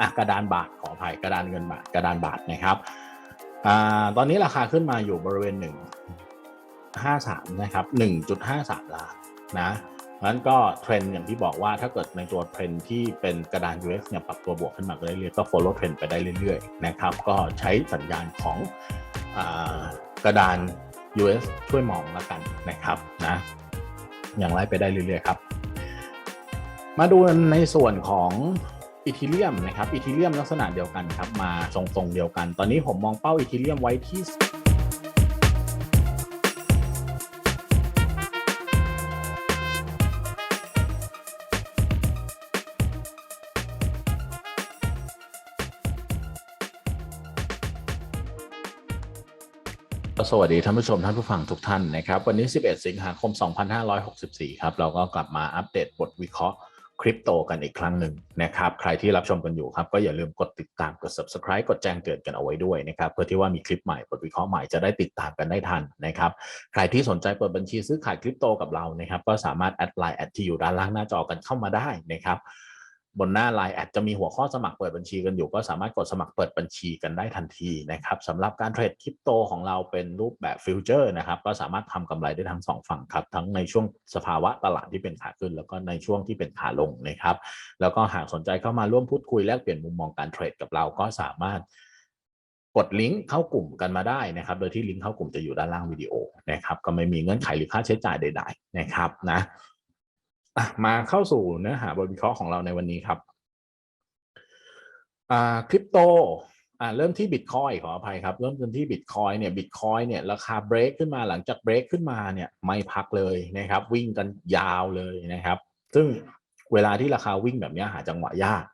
อะกระดานบาทขออภัยกระดานเงินบาทกระดานบาทนะครับอ่าตอนนี้ราคาขึ้นมาอยู่บริเวณหนึ่งห้าสามนะครับหนึ่งจุดห้าสามล้านนะงั้นก็เทรนอย่างที่บอกว่าถ้าเกิดในตัวเทรนที่เป็นกระดาน US เนี่ยปรับตัวบวกขึ้นมาเรื่อยๆก็ follow เทรนไปได้เรื่อยๆนะครับก็ใช้สัญญาณของอกระดาน US ช่วยมองแล้วกันนะครับนะอย่างไรไปได้เรื่อยๆครับ มาดูในส่วนของ อีทีเรียมนะครับอีทีเรียมลักษณะเดียวกันครับมาทรงๆเดียวกัน ตอนนี้ผมมองเป้าอีทีเรียมไว้ที่สวัสดีท่านผู้ชมท่านผู้ฟังทุกท่านนะครับ วันนี้ 11 สิงหาคม 2564 ครับ เราก็กลับมาอัปเดตบทวิเคราะห์ ริปโตกันอีกครั้งหนึ่งนะครับ ใครที่รับชมกันอยู่ครับ ก็อย่าลืมกดติดตามกด subscribe กดแจ้งเตือนกันเอาไว้ด้วยนะครับ เพื่อที่ว่ามีคลิปใหม่บทวิเคราะห์ใหม่จะได้ติดตามกันได้ทันนะครับ ใครที่สนใจเปิดบัญชีซื้อขายคริปโตกับเรานะครับ ก็สามารถแอดไลน์แอดที่อยู่ด้านล่างหน้าจอกันเข้ามาได้นะครับ บนหน้าไลน์แอดจะมีหัวข้อสมัครเปิดบัญชีกันอยู่ ก็สามารถกดสมัครเปิดบัญชีกันได้ทันทีนะครับสำหรับการเทรดคริปโตของเราเป็นรูปแบบฟิวเจอร์นะครับก็สามารถทำกำไรได้ทั้งสองฝั่งครับ ทั้งในช่วงสภาวะตลาดที่เป็นขาขึ้น แล้วก็ในช่วงที่เป็นขาลงนะครับแล้วก็หากสนใจเข้ามาร่วมพูดคุยแลกเปลี่ยนมุมมองการเทรดกับเราก็สามารถกดลิงก์เข้ากลุ่มกันมาได้นะครับ โดยที่ลิงก์เข้ากลุ่มจะอยู่ด้านล่างวิดีโอนะครับ ก็ไม่มีเงื่อนไขหรือค่าใช้จ่ายใด ๆ นะครับนะ อะมาเข้าสู่เนื้อหาบทวิเคราะห์ของเราในวันนี้ครับอ่าคริปโตอ่าเริ่มที่บิตคอยขออภัยครับ เริ่มกันที่บิตคอยเนี่ยบิตคอยเนี่ยราคาเบรกขึ้นมาหลังจากเบรกขึ้นมาเนี่ยไม่พักเลยนะครับ วิ่งกันยาวเลยนะครับ ซึ่งเวลาที่ราคาวิ่งแบบนี้หาจังหวะยาก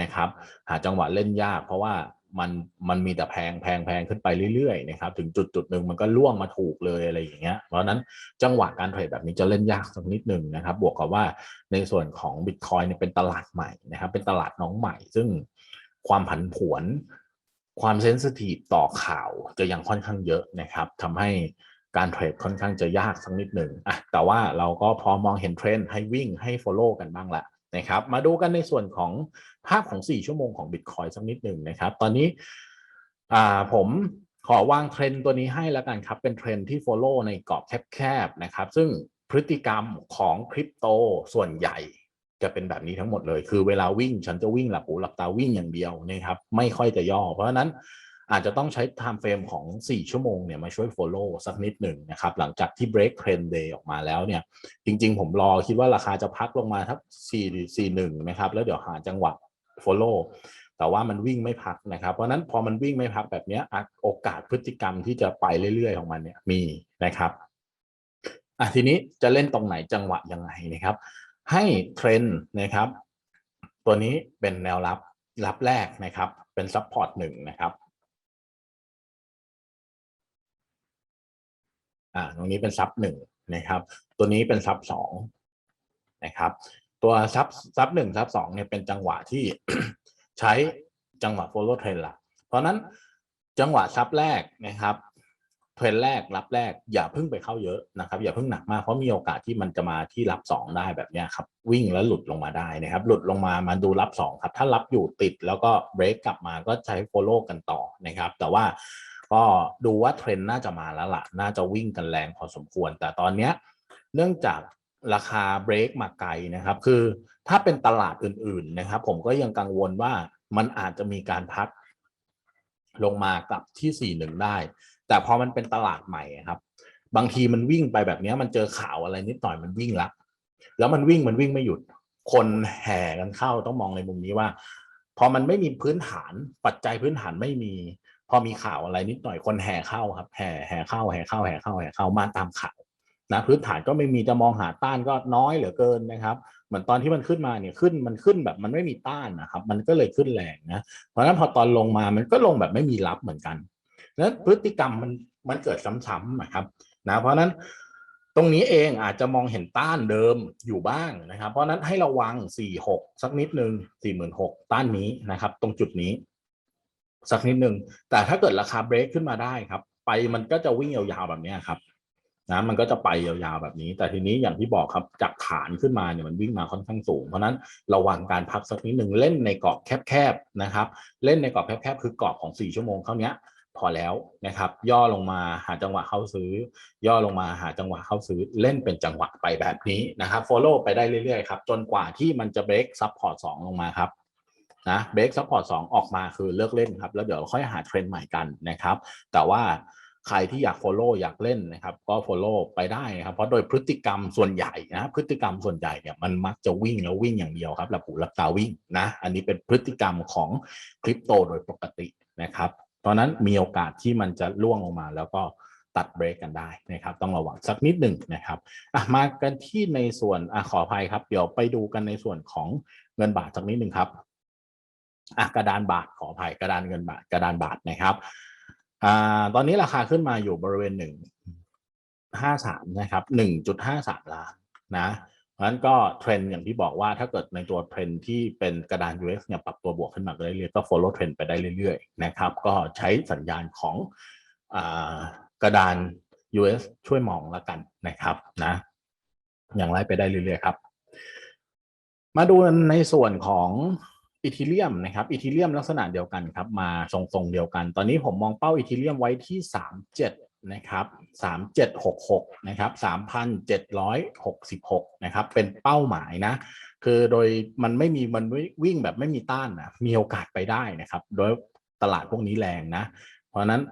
นะครับ หาจังหวะเล่นยาก เพราะว่า มันมันมีแต่แพงแพงแพงขึ้นไปเรื่อยๆนะครับถึงจุดจุดหนึ่งมันก็ล่วงมาถูกเลยอะไรอย่างเงี้ยเพราะฉะนั้นจังหวะการเทรดแบบนี้จะเล่นยากสักนิดหนึ่งนะครับ บวกกับว่าในส่วนของบิตคอยเนี่ยเป็นตลาดใหม่นะครับ เป็นตลาดน้องใหม่ ซึ่งความผันผวน ความเซนซิทีฟต่อข่าวจะยังค่อนข้างเยอะนะครับทำให้การเทรดค่อนข้างจะยากสักนิดหนึ่งอะแต่ว่าเราก็พอมองเห็นเทรนด์ให้วิ่งให้ Follow กันบ้างละ นะครับ มาดูกันในส่วนของภาพของ 4 ชั่วโมงของ Bitcoin สักนิดหนึ่งนะครับ ตอนนี้ผมขอวางเทรนตัวนี้ให้แล้วกันครับ เป็นเทรนที่ Follow ในกรอบแคบๆนะครับ ซึ่งพฤติกรรมของคริปโตส่วนใหญ่จะเป็นแบบนี้ทั้งหมดเลย คือเวลาวิ่งฉันจะวิ่งหลับหูหลับตาวิ่งอย่างเดียวนะครับ ไม่ค่อยจะย่อ เพราะฉะนั้น อาจจะต้องใช้ time frame ของ 4 ชั่วโมงเนี่ยมาช่วย follow สักนิดหนึ่งนะครับ หลังจากที่ break trend day ออกมาแล้วเนี่ย จริงๆ ผมรอคิดว่าราคาจะพักลงมาทัก4 4 1นะครับ แล้วเดี๋ยวหาจังหวะ follow แต่ว่ามันวิ่งไม่พักนะครับ เพราะนั้นพอมันวิ่งไม่พักแบบเนี้ยโอกาสพฤติกรรมที่จะไปเรื่อยๆ ของมันเนี่ยมีนะครับอะทีนี้จะเล่นตรงไหนจังหวะยังไงนะครับ ให้เทรนด์นะครับ ตัวนี้เป็นแนวรับรับแรกนะครับ เป็นซัพพอร์ตหนึ่งนะครับ อ่าตรงนี้เป็นซับหนึ่งนะครับ ตัวนี้เป็นซับสองนะครับ ตัวซับซับหนึ่งซับสองเนี่ยเป็นจังหวะที่ใช้จังหวะ follow trend ละเพราะนั้นจังหวะซับแรกนะครับเทรนแรกรับแรกอย่าเพิ่งไปเข้าเยอะนะครับ อย่าเพิ่งหนักมากเพราะมีโอกาสที่มันจะมาที่รับสองได้แบบนี้ครับวิ่งแล้วหลุดลงมาได้นะครับ หลุดลงมามาดูรับสองครับ ถ้ารับอยู่ติดแล้วก็เบรกกลับมาก็ใช้ follow กันต่อนะครับ แต่ว่า ก็ดูว่าเทรนด์น่าจะมาแล้วล่ะ น่าจะวิ่งกันแรงพอสมควร แต่ตอนเนี้ยเนื่องจากราคาเบรกมาไกลนะครับ คือถ้าเป็นตลาดอื่นๆนะครับ ผมก็ยังกังวลว่ามันอาจจะมีการพักลงมากลับที่สี่หนึ่งได้ แต่พอมันเป็นตลาดใหม่ครับ บางทีมันวิ่งไปแบบนี้มันเจอข่าวอะไรนิดหน่อยมันวิ่งละแล้วมันวิ่งมันวิ่งไม่หยุด คนแห่กันเข้าต้องมองในมุมนี้ว่า พอมันไม่มีพื้นฐานปัจจัยพื้นฐานไม่มี พอมีข่าวอะไรนิดหน่อยคนแห่เข้าครับแห่แห่เข้าแห่เข้าแห่เข้าแห่เข้ามาตามข่าวนะพื้นฐานก็ไม่มีจะมองหาต้านก็น้อยเหลือเกินนะครับเหมือนตอนที่มันขึ้นมาเนี่ยขึ้นมันขึ้นแบบมันไม่มีต้านนะครับ มันก็เลยขึ้นแรงนะเพราะฉะนั้นพอตอนลงมามันก็ลงแบบไม่มีรับเหมือนกันนั้นพฤติกรรมมันมันเกิดซ้ำๆนะครับนะเพราะฉะนั้นตรงนี้เองอาจจะมองเห็นต้านเดิมอยู่บ้างนะครับ เพราะนั้นให้ระวัง 4 6 สักนิดหนึ่ง46,000ต้านนี้นะครับ ตรงจุดนี้ สักนิดหนึ่งแต่ถ้าเกิดราคาเบรกขึ้นมาได้ครับ ไปมันก็จะวิ่งยาวๆแบบนี้ครับนะมันก็จะไปยาวๆแบบนี้ แต่ทีนี้อย่างที่บอกครับจากฐานขึ้นมาเนี่ยมันวิ่งมาค่อนข้างสูง เพราะนั้นระวังการพักสักนิดหนึ่งเล่นในกรอบแคบๆนะครับ เล่นในกรอบแคบๆคือกรอบของ 4 ชั่วโมงเท่านี้พอแล้วนะครับ ย่อลงมาหาจังหวะเข้าซื้อ ย่อลงมาหาจังหวะเข้าซื้อเล่นเป็นจังหวะไปแบบนี้นะครับ follow ไปได้เรื่อยๆครับจนกว่าที่มันจะ break support 2ลงมาครับ นะเบรกซัพพอร์ตสออกมาคือเลิกเล่นครับ แล้วเดี๋ยวค่อยหาเทรนด์ใหม่กันนะครับ แต่ว่าใครที่อยาก Follow อยากเล่นนะครับ ก็ Follow ไปได้ครับ เพราะโดยพฤติกรรมส่วนใหญ่นะพฤติกรรมส่วนใหญ่เนี่ยมันมักจะวิ่งแล้ววิ่งอย่างเดียวครับหลับหูหลับตาวิ่งนะอันนี้เป็นพฤติกรรมของคริปโตโดยปกตินะครับตอนนั้นมีโอกาสที่มันจะล่วงลงมาแล้วก็ตัดเบรกกันได้นะครับ ต้องระวังสักนิดหนึ่งนะครับมากันที่ในส่วนอะขออภัยครับ เดี๋ยวไปดูกันในส่วนของเงินบาทสักนิดหนึ่งครับ อะกระดานบาทขออภัยกระดานเงินบาทกระดานบาทนะครับอ่าตอนนี้ราคาขึ้นมาอยู่บริเวณหนึ่งห้าสามนะครับหนึ่งจุดห้าสามล้านนะเพราะฉะนั้นก็เทรนด์อย่างที่บอกว่าถ้าเกิดในตัวเทรนด์ที่เป็นกระดาน US เนี่ยปรับตัวบวกขึ้นมาเรื่อยๆก็ follow เทรนไปได้เรื่อยๆนะครับ ก็ใช้สัญญาณของอกระดาน US ช่วยมองล้วกันนะครับนะ อย่างไรไปได้เรื่อยๆครับ มาดูในส่วนของ อีทีเรียมนะครับอีทีเรียมลักษณะเดียวกันครับมาทรงๆเดียวกัน ตอนนี้ผมมองเป้าอีทีเรียมไว้ที่ 37 นะครับ3766 นะครับ 3,766 นะครับ เป็นเป้าหมายนะ คือโดยมันไม่มีมันวิ่งแบบไม่มีต้านนะมีโอกาสไปได้นะครับ โดยตลาดพวกนี้แรงนะ เพราะฉะนั้น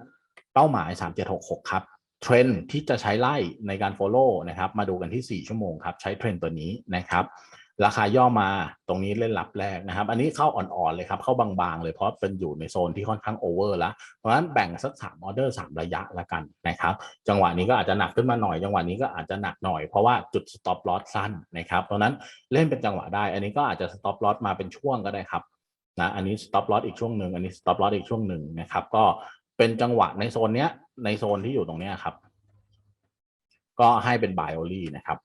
เป้าหมาย 3766 ครับเทรนที่จะใช้ไล่ในการ Follow นะครับ มาดูกันที่ 4 ชั่วโมงครับ ใช้เทรนตัวนี้นะครับ ราคาย่อมาตรงนี้เล่นรับแรกนะครับ อันนี้เข้าอ่อนๆเลยครับ เข้าบางๆเลยเพราะเป็นอยู่ในโซนที่ค่อนข้างโอเวอร์แล้ว เพราะฉะนั้นแบ่งสักสามออเดอร์สามระยะละกันนะครับ จังหวะนี้ก็อาจจะหนักขึ้นมาหน่อยจังหวะนี้ก็อาจจะหนักหน่อยเพราะว่าจุด stop loss สั้นนะครับ เพราะนั้นเล่นเป็นจังหวะได้ อันนี้ก็อาจจะ stop loss มาเป็นช่วงก็ได้ครับนะอันนี้ stop loss อีกช่วงหนึ่งอันนี้ stop loss อีกช่วงหนึ่งนะครับ ก็เป็นจังหวะในโซนเนี้ยในโซนที่อยู่ตรงเนี้ยครับ ก็ให้เป็น buy only นะครับ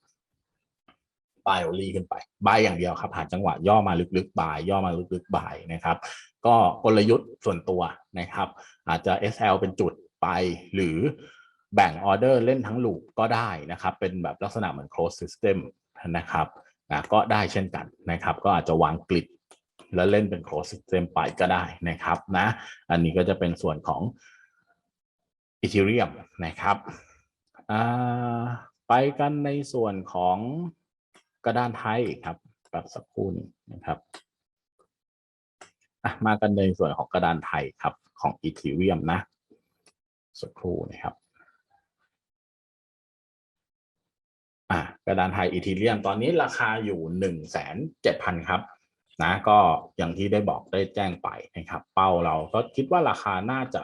บายโอลีขึ้นไปบายอย่างเดียวครับหาจังหวะย่อมาลึกๆบาย ย่อมาลึกๆบายนะครับ ก็กลยุทธ์ส่วนตัวนะครับ อาจจะ SL เป็นจุดไปหรือแบ่งออเดอร์เล่นทั้งลูกก็ได้นะครับ เป็นแบบลักษณะเหมือน close system นะครับนะก็ได้เช่นกันนะครับ ก็อาจจะวางกลิดแล้วเล่นเป็น close system ไปก็ได้นะครับนะอันนี้ก็จะเป็นส่วนของ Ethereum นะครับไปกันในส่วนของ กระดานไทยครับแบบสักครู่นึงนะครับมากันในส่วนของกระดานไทยครับของอีทีเรียมนะ สักครู่นะครับอ่ากระดานไทยอีทีเรียมตอนนี้ราคาอยู่หนึ่งแสนเจ็ดพันครับนะก็อย่างที่ได้บอกได้แจ้งไปนะครับ เป้าเราก็คิดว่าราคาน่าจะ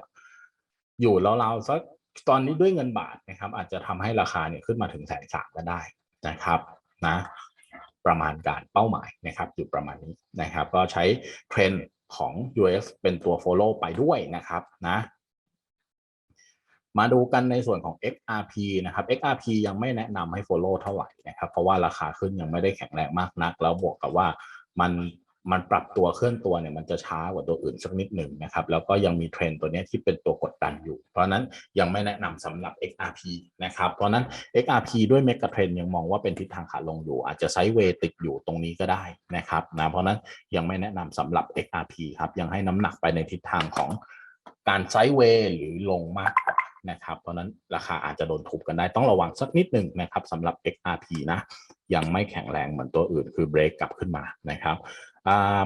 อยู่ราวๆสักตอนนี้ด้วยเงินบาทนะครับ อาจจะทำให้ราคาเนี่ยขึ้นมาถึงแสนสามก็ได้นะครับ นะประมาณการเป้าหมายนะครับอยู่ประมาณนี้นะครับ ก็ใช้เทรนด์ของ US เป็นตัว follow ไปด้วยนะครับนะมาดูกันในส่วนของ XRP นะครับ XRP ยังไม่แนะนำให้ follow เท่าไหร่นะครับ เพราะว่าราคาขึ้นยังไม่ได้แข็งแรงมากนัก แล้วบวกกับว่ามัน มันปรับตัวเคลื่อนตัวเนี่ยมันจะช้ากว่าตัวอื่นสักนิดหนึ่งนะครับ แล้วก็ยังมีเทรนตัวนี้ที่เป็นตัวกดดันอยู่ เพราะนั้นยังไม่แนะนำสำหรับ XRP นะครับ เพราะนั้น XRP ด้วยเมกะเทรนยังมองว่าเป็นทิศทางขาลงอยู่ อาจจะไซด์เวย์ติดอยู่ตรงนี้ก็ได้นะครับนะเพราะนั้นยังไม่แนะนำสำหรับ XRP ครับยังให้น้ำหนักไปในทิศทางของการไซด์เวย์หรือลงมากกว่า นะครับเพราะนั้นราคาอาจจะโดนทุบกันได้ต้องระวังสักนิดหนึ่งนะครับสำหรับ XRP นะยังไม่แข็งแรงเหมือนตัวอื่นคือเบรกกลับขึ้นมานะครับ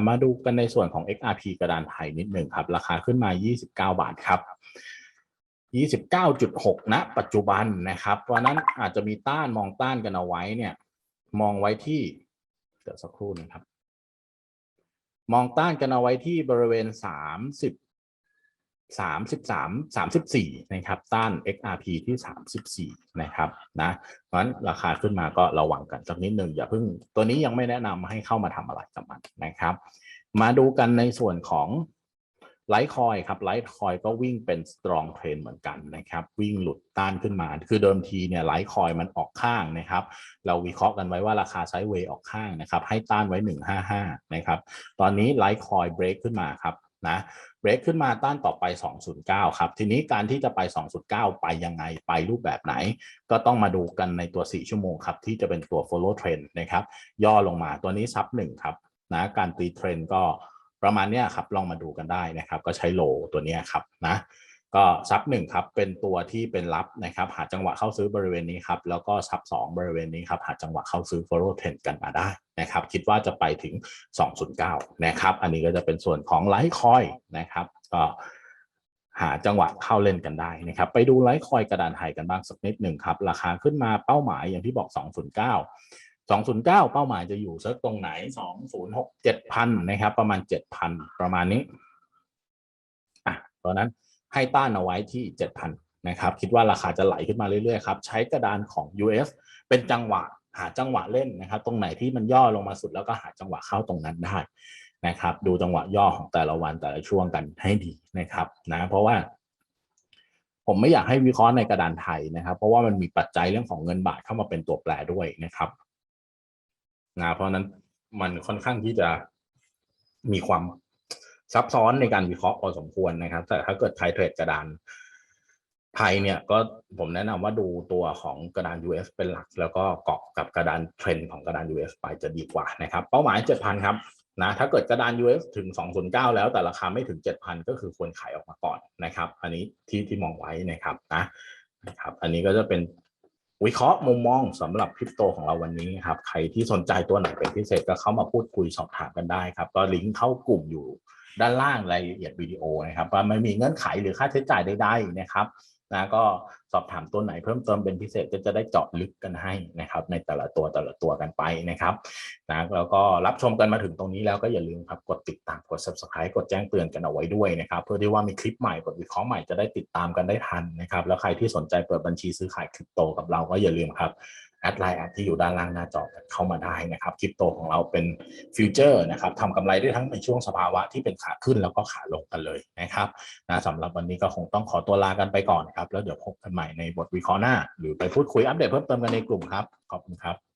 มาดูกันในส่วนของ XRP กระดานไทยนิดหนึ่งครับ ราคาขึ้นมา 29 บาทครับ29.6ณปัจจุบันนะครับ เพราะนั้นอาจจะมีต้านมองต้านกันเอาไว้เนี่ย มองไว้ที่เดี๋ยวสักครู่นะครับ มองต้านกันเอาไว้ที่บริเวณ 30 สามสิบสามสามสิบสี่นะครับต้าน XRP ที่สามสิบสี่นะครับนะเพราะฉะนั้นราคาขึ้นมาก็ระวังกันสักนิดหนึ่งอย่าเพิ่งตัวนี้ยังไม่แนะนำให้เข้ามาทำอะไรกับมันนะครับ มาดูกันในส่วนของไลท์คอยครับไลท์คอยก็วิ่งเป็นสตรองเทรนเหมือนกันนะครับ วิ่งหลุดต้านขึ้นมา คือเดิมทีเนี่ยไลท์คอยมันออกข้างนะครับ เราวิเคราะห์กันไว้ว่าราคาไซด์เวย์ออกข้างนะครับ ให้ต้านไว้ 155 นะครับ ตอนนี้ไลท์คอยเบรกขึ้นมาครับ นะเบรกขึ้นมาต้านต่อไป 209 ครับ ทีนี้การที่จะไป 209 ไปยังไงไปรูปแบบไหน ก็ต้องมาดูกันในตัว 4 ชั่วโมงครับ ที่จะเป็นตัว follow trend นะครับ ย่อลงมาตัวนี้ซับหนึ่งครับนะการตีเทรนก็ประมาณเนี้ยครับ ลองมาดูกันได้นะครับ ก็ใช้โลตัวนี้ครับนะ ก็ซับหนึ่งครับเป็นตัวที่เป็นรับนะครับหาจังหวะเข้าซื้อบริเวณนี้ครับแล้วก็ซับสองบริเวณนี้ครับหาจังหวะเข้าซื้อ follow trend กันมาได้นะครับคิดว่าจะไปถึง 209 นะครับ อันนี้ก็จะเป็นส่วนของไลท์คอยนะครับก็หาจังหวะเข้าเล่นกันได้นะครับ ไปดูไลท์คอยกระดานไทยกันบ้างสักนิดหนึ่งครับ ราคาขึ้นมาเป้าหมายอย่างที่บอก 209 209 เป้าหมายจะอยู่สักตรงไหน 206 7,000 นะครับ ประมาณ 7,000 ประมาณนี้อะตอนนั้น ให้ต้านเอาไว้ที่ 7,000นะครับคิดว่าราคาจะไหลขึ้นมาเรื่อยๆครับใช้กระดานของ US เป็นจังหวะหาจังหวะเล่นนะครับตรงไหนที่มันย่อลงมาสุดแล้วก็หาจังหวะเข้าตรงนั้นได้นะครับดูจังหวะย่อของแต่ละวันแต่ละช่วงกันให้ดีนะครับนะเพราะว่า ผมไม่อยากให้วิเคราะห์ในกระดานไทยนะครับ เพราะว่ามันมีปัจจัยเรื่องของเงินบาทเข้ามาเป็นตัวแปรด้วยนะครับนะเพราะฉะนั้นมันค่อนข้างที่จะมีความ ซับซ้อนในการวิเคราะห์พอสมควรนะครับ แต่ถ้าเกิดใครเทรดกระดานไทยเนี่ยก็ผมแนะนำว่าดูตัวของกระดาน US เป็นหลัก แล้วก็เกาะกับกระดานเทรนด์ของกระดาน US ไปจะดีกว่านะครับ เป้าหมาย 7,000 ครับนะถ้าเกิดกระดาน US ถึง 209 แล้วแต่ราคาไม่ถึง 7,000 ก็คือควรขายออกมาก่อนนะครับ อันนี้ที่ที่มองไว้นะครับนะนะครับ อันนี้ก็จะเป็นวิเคราะห์มุมมองสำหรับคริปโตของเราวันนี้ครับ ใครที่สนใจตัวไหนเป็นพิเศษก็เข้ามาพูดคุยสอบถามกันได้ครับ ก็ลิงก์เข้ากลุ่มอยู่ ด้านล่างรายละเอียดวิดีโอนะครับว่าไม่มีเงื่อนไขหรือค่าใช้จ่ายใดๆนะครับนะก็สอบถามตัวไหนเพิ่มเติมเป็นพิเศษก็จะได้เจาะลึกกันให้นะครับ ในแต่ละตัวแต่ละตัวกันไปนะครับนะแล้วก็รับชมกันมาถึงตรงนี้แล้วก็อย่าลืมครับกดติดตามกด subscribe กดแจ้งเตือนกันเอาไว้ด้วยนะครับ เพื่อที่ว่ามีคลิปใหม่กดวิเคราะห์ใหม่จะได้ติดตามกันได้ทันนะครับ แล้วใครที่สนใจเปิดบัญชีซื้อขายคริปโตกับเราก็อย่าลืมครับ แอดไลน์แอดที่อยู่ด้านล่างหน้าจอเข้ามาได้นะครับคริปโตของเราเป็นฟิวเจอร์นะครับทำกำไรได้ทั้งในช่วงสภาวะที่เป็นขาขึ้นแล้วก็ขาลงกันเลยนะครับนะสำหรับวันนี้ก็คงต้องขอตัวลากันไปก่อนครับ แล้วเดี๋ยวพบกันใหม่ในบทวิเคราะห์หน้า หรือไปพูดคุยอัปเดตเพิ่มเติมกันในกลุ่มครับ ขอบคุณครับ